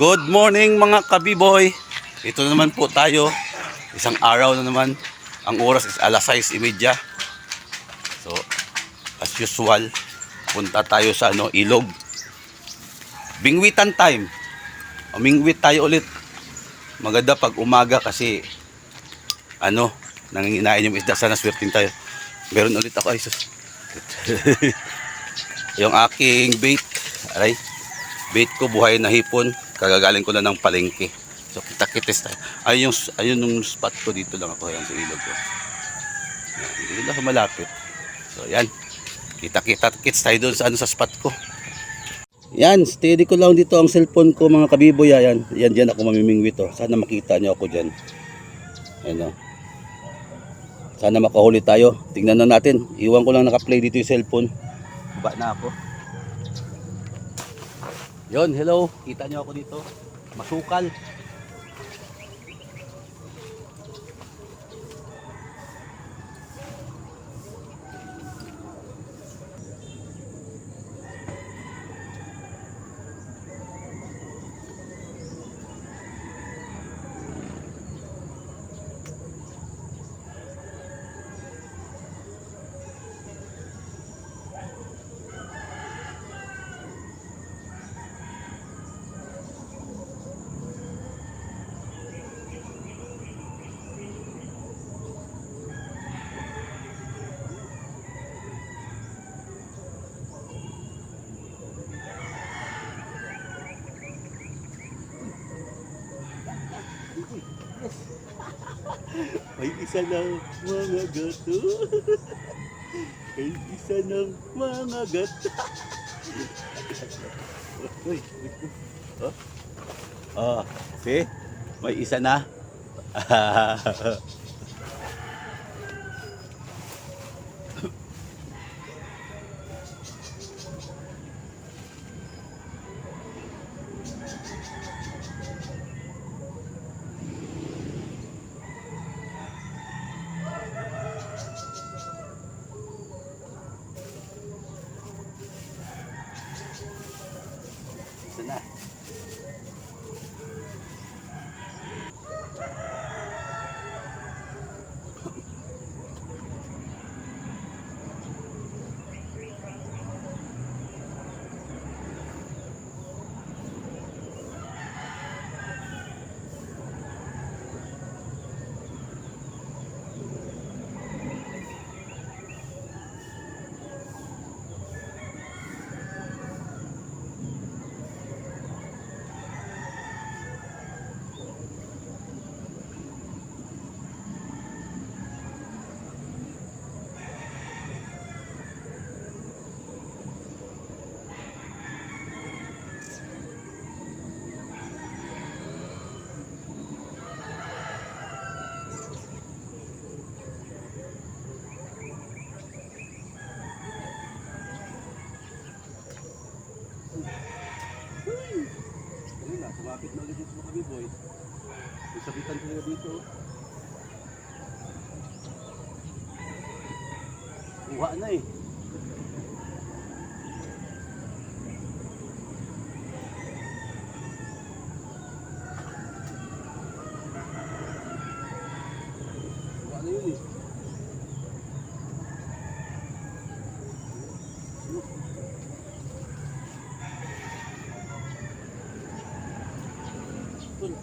Good morning mga kabiboy. Ito na naman po tayo. Isang araw na naman. Ang oras is alas 6.30. So, as usual, punta tayo sa ano, ilog. Bingwitan time. Umingwit tayo ulit. Maganda pag umaga kasi ano, nanginginain yung isda. Sana swertin tayo. Meron ulit ako. Ay, sus. yung aking bait. Aray. Bait ko buhay na hipon. Kagagaling ko na ng palengke. So kita-kitis tayo. Ayun ayun yung spot ko dito lang ako. Ayan sa ilog ko. Yan, Dito lang ako malapit. So yan. Kita-kita kits tayo doon sa ano sa spot ko. Yan, steady ko lang dito ang cellphone ko mga kabiboy. Yan, yan dyan ako mamimingwit. Oh. Sana makita niyo ako dyan. Ayan oh. Sana makahuli tayo. Tingnan na natin. Iwan ko lang naka-play dito yung cellphone. Baba na ako. Yon, hello. Kita niyo ako dito. Masukal. May isa ng mga gato. May isa ng mga gato. Uy, oh. Oh, see? May isa na. isa na. Ayun na, kumapit na ulit dito mga kabiboy. May sabitan talaga dito. Kuha na eh. Kuha na yun eh. Tun.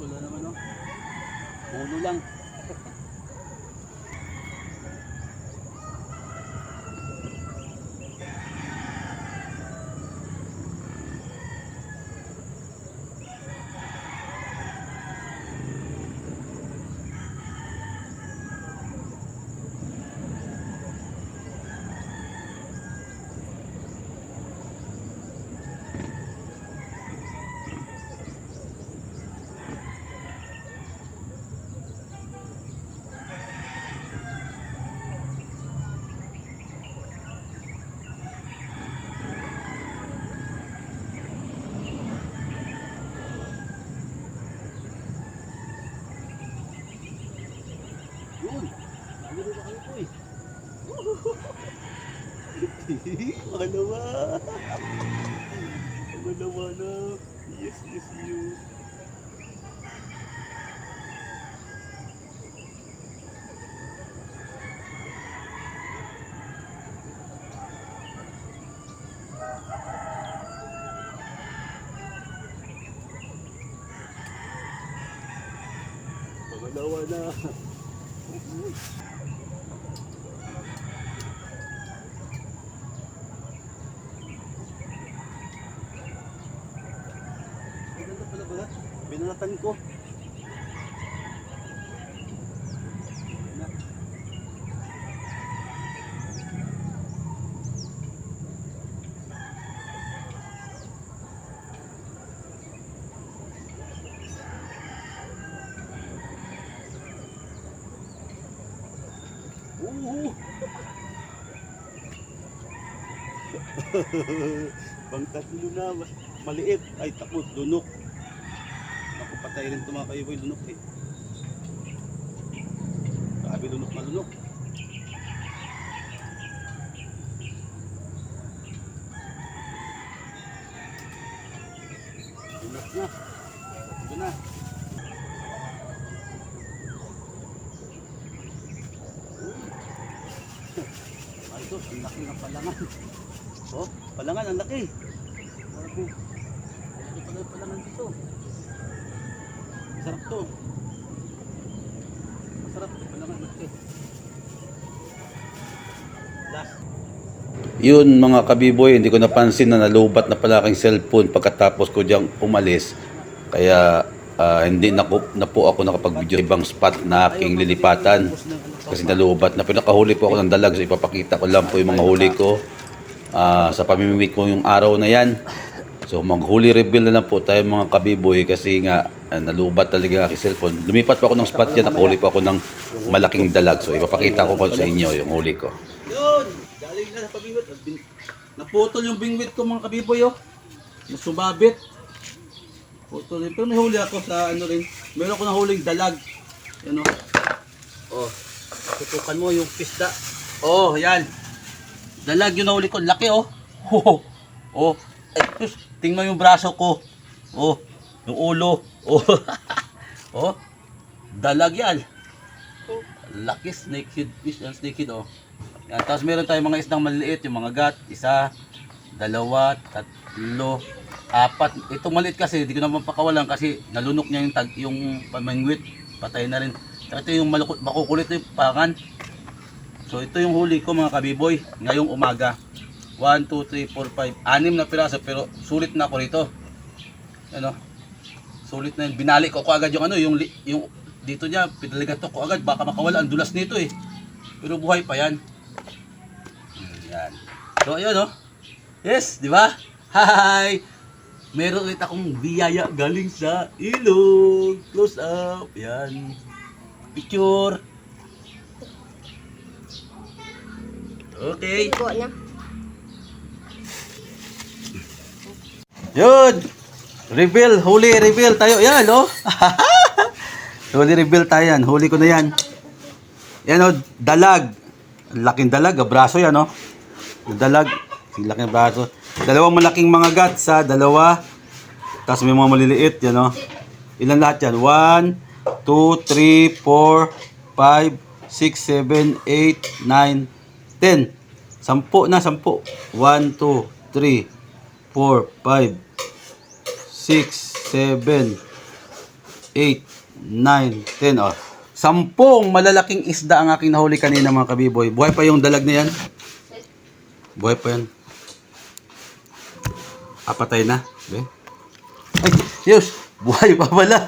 Wala naman oh. Puno lang. Pangalawa. Pangalawa na. Yes, yes, you. Pangalawa na. Maganda pala ba? Binalatan ko. Oo. Bang tatlo na, maliit. Ay, takot, lunok. Patay rin ito mga kaiboy, lunok eh. Grabe lunok na lunok. Lunok na. Ito na. Ay, ito, ang laki ng palangan. Oh, palangan, ang laki. Grabe. Ang laki pala ng palangan dito. Masarap to. Masarap to, palangan, laki. Last. Yun mga kabiboy, hindi ko napansin na nalubat na pala aking cellphone pagkatapos ko diyang umalis. Kaya ah, hindi na, ko, na po ako nakapag-video ibang spot na aking lilipatan. Kasi nalubat na pinakahuli po ako ng dalag. So ipapakita ko lang po yung mga huli ko ah, sa pamimimik ko yung araw na yan. So maghuli reveal na lang po tayo mga kabiboy kasi nga ah, nalubat talaga aking cellphone. Lumipat po ako ng spot yan, nakahuli po ako ng malaking dalag. So ipapakita ko po sa inyo yung huli ko. Yun! Galing na sa pabingwit. Naputol yung bingwit ko mga kabiboy oh. Nasumabit. Putol rin. Pero may huli ako sa ano rin. Meron ako nahuling dalag. Yan oh. Oh. Tutukan mo yung pisda. Oh, yan. Dalag yung nahuli ko. Laki oh. Oh. Oh. Sus, tingnan yung braso ko. Oh. Yung ulo. Oh. oh. Dalag yan. Laki snake head fish. Yan snake head oh. Yan. Tapos meron tayong mga isdang maliliit. Yung mga gat. Isa. Dalawa. Tatlo. Apat. Ito maliit kasi. Hindi ko naman pakawalan kasi nalunok niya yung, tag, yung pamangwit. Patay na rin. Ito yung malukot, makukulit yung pangan. So ito yung huli ko mga kabiboy. Ngayong umaga. 1, 2, 3, 4, 5. Anim na piraso pero sulit na ako rito. Ano? Sulit na yun. Binalik ko ko agad yung ano, yung, yung dito niya, pinaligatok ko agad. Baka makawala ang dulas nito eh. Pero buhay pa yan. Hmm, yan. So ayun oh. Yes, di ba? Hi! Meron ulit akong biyaya galing sa ilog. Close up. Yan. Picture. Okay. Yun. Reveal, huli, reveal tayo. Yan, oh. huli, reveal tayo yan. Huli ko na yan. Yan, oh, dalag. Laking dalag, ah, braso yan, oh. Dalag, laking braso. Dalawang malaking mga gat sa dalawa. Tapos may mga maliliit, yan, oh. Ilan lahat yan? 1, 2, 3, 4, 5, 6, 7, 8, 9, 10. Sampu na, sampu. 1, 2, 3, 4, 5, 6, 7, 8, 9, 10. Oh. Sampung malalaking isda ang aking nahuli kanina mga kabiboy. Buhay pa yung dalag na yan. Buhay pa yan. Apatay na. Okay. Ay, Diyos! Buhay pa pala.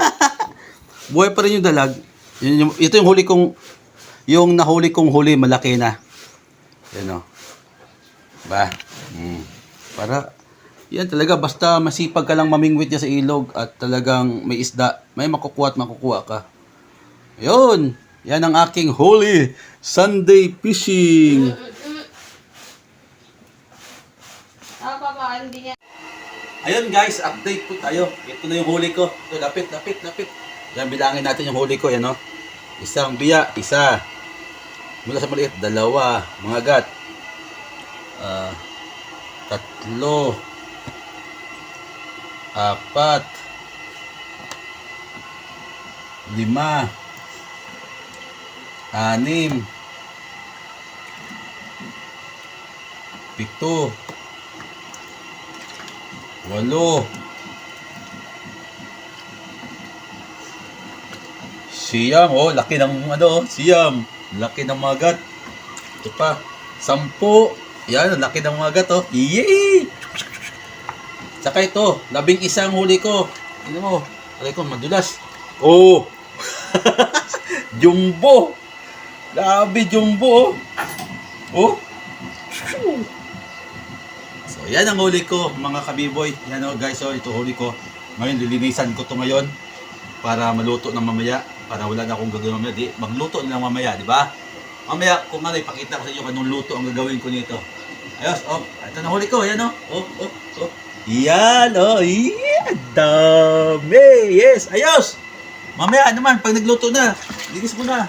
Buhay pa rin yung dalag. Ito yung huli kong, yung nahuli kong huli, malaki na. Yan o. Ba? Mm. Para, yan talaga, basta masipag ka lang mamingwit niya sa ilog at talagang may isda, may makukuha at makukuha ka. Yun! Yan ang aking holy Sunday fishing. Ayun guys, update po tayo. Ito na yung huli ko. Ito, lapit, lapit, lapit. Yan, bilangin natin yung huli ko. Yan o. Isang biya, isa. Mula sa maliit, dalawa. Mga gat. Ah, tatlo, apat, lima, anim, pito, walo, siyam, oh, laki ng ano, oh, siyam, laki ng magat. Ito pa, sampu, yan, laki ng magat, oh, yay! Saka ito, labing isang huli ko. Ano mo, alay ko, madulas. Oh! jumbo! Grabe, jumbo, oh. So, yan ang huli ko, mga kabiboy. Yan oh, guys, oh, ito huli ko. Ngayon, lilinisan ko to ngayon para maluto ng mamaya. Para wala na akong gagawin mamaya. Di, magluto na lang mamaya, di ba? Mamaya, kung ano, ipakita ko sa inyo kung anong luto ang gagawin ko nito. Ayos, oh, ito na huli ko, yan oh. Oh, oh, oh. Yan, oh, yeah, dami. Yes, ayos. Mamaya naman, pag nagluto na, linis mo na.